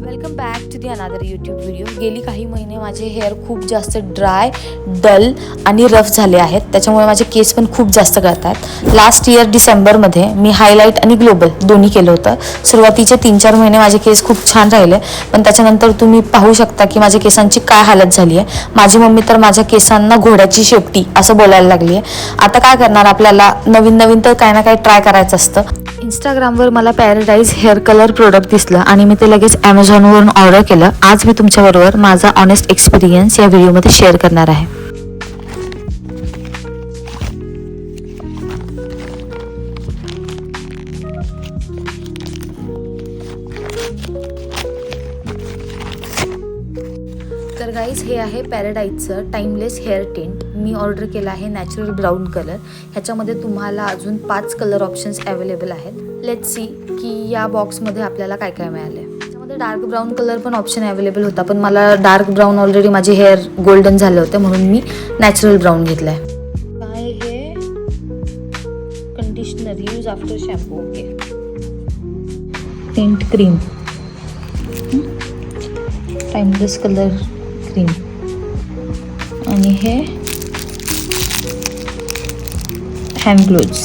Welcome back to the another YouTube video. गेली काही महिने माझे हेअर खूप जास्त ड्राय डल आणि रफ झाले आहेत. त्याच्यामुळे माझे केस पण खूप जास्त गळतात. लास्ट इयर डिसेंबरमध्ये मी हायलाईट आणि ग्लोबल दोन्ही केलं होतं. सुरुवातीचे तीन चार महिने माझे केस खूप छान राहिले. पण त्याच्यानंतर तुम्ही पाहू शकता की माझ्या केसांची काय हालत झाली आहे. माझी मम्मी तर माझ्या केसांना घोड्याची शेपटी असं बोलायला लागली आहे. आता काय करणार? आपल्याला नवीन नवीन तर काही ना काही ट्राय करायचं असतं. इंस्टाग्रामवर मला पॅराडाईज हेअर कलर प्रोडक्ट दिसलं आणि मी ते लगेच ॲमेझॉनवरून ऑर्डर केलं. आज मी तुमच्याबरोबर माझा ऑनेस्ट एक्सपिरियन्स या व्हिडिओमध्ये शेअर करणार आहे. तर गाईज हे आहे पॅराडाईजचं टाईमलेस हेअर टिंट मी ऑर्डर केला आहे नॅचरल ब्राऊन कलर ह्याच्यामध्ये तुम्हाला अजून पाच कलर ऑप्शन्स अवेलेबल आहेत. लेट सी की या बॉक्समध्ये आपल्याला काय काय मिळालं त्याच्यामध्ये डार्क ब्राऊन कलर पण ऑप्शन अवेलेबल होता पण मला डार्क ब्राऊन ऑलरेडी माझे हेअर गोल्डन झाले होते म्हणून मी नॅचरल ब्राऊन घेतलं आहे काय हे? Conditioner use after shampoo okay scent cream timeless colour cream आणि हे? हँड ग्लोव्ज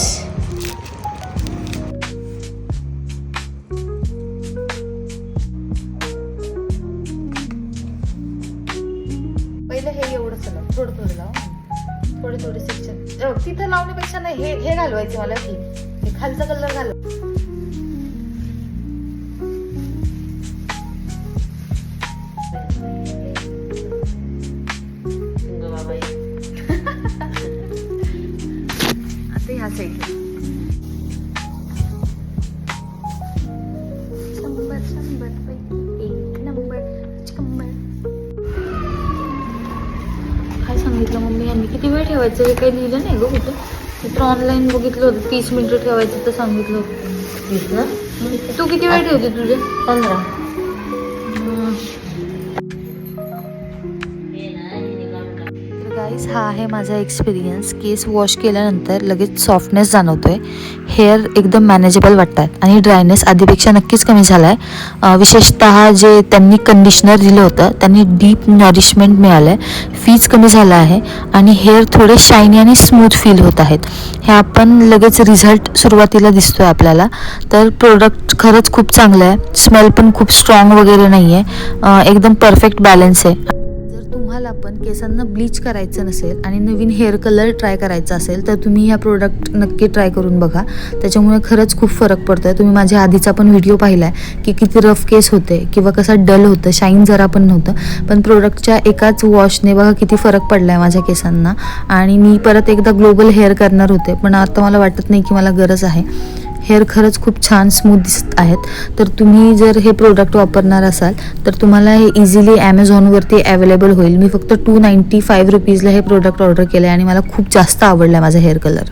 पहिलं हे एवढं चला थोडं थोडं लाव. थोडे थोडे सेक्शन तिथं लावण्यापेक्षा नाही हे हे घालवायचं मला की हे खालचा कलर घालव. नंबर चंबर काय सांगितलं मम्मी यांनी? किती वेळ ठेवायचं? हे काही लिहिलं नाही गं कुठं? मी तर ऑनलाईन बघितलं होतं. तीस मिनिटं ठेवायचं तर सांगितलं होतं. तू किती वेळ ठेवते तुझे? पंधरा. गाईज हा आहे माझा एक्सपिरियन्स केस वॉश केल्यानंतर लगेच सॉफ्टनेस जाणवतो आहे हेअर एकदम मॅनेजेबल वाटतात आणि ड्रायनेस आधीपेक्षा नक्कीच कमी झाला आहे विशेषतः जे त्यांनी कंडिशनर दिलं होतं त्यांनी डीप नॉरिशमेंट मिळालं आहे फीज कमी झाला आहे आणि हेअर थोडे शायनी आणि स्मूथ फील होत आहेत. हे आपण लगेच रिझल्ट सुरुवातीला दिसतो आहे आपल्याला. तर प्रोडक्ट खरंच खूप चांगलं आहे. स्मेल पण खूप स्ट्रॉंग वगैरे नाही आहे एकदम परफेक्ट बॅलन्स आहे. तुम्हाला पण केसांना ब्लीच करायचं नसेल आणि नवीन हेअर कलर ट्राय करायचा असेल तर तुम्ही ह्या प्रोडक्ट नक्की ट्राय करून बघा. त्याच्यामुळे खरंच खूप फरक पडतो आहे तुम्ही माझ्या आधीचा पण व्हिडिओ पाहिला आहे की किती रफ केस होते किंवा कसा डल होतं शाईन जरा पण नव्हतं. पण प्रोडक्टच्या एकाच वॉशने बघा किती फरक पडला आहे माझ्या केसांना. आणि मी परत एकदा ग्लोबल हेअर करणार होते पण आता मला वाटत नाही की मला गरज आहे. हेअर खरंच खूप छान स्मूथ दिसत आहेत. तर तुम्ही जर हे प्रोडक्ट वापरणार असाल तर तुम्हाला हे इझिली ॲमेझॉनवरती अवेलेबल होईल. मी फक्त टू नाईंटी फाईव्ह रुपीजला हे प्रोडक्ट ऑर्डर केलं आहे आणि मला खूप जास्त आवडलं आहे माझा हेअर कलर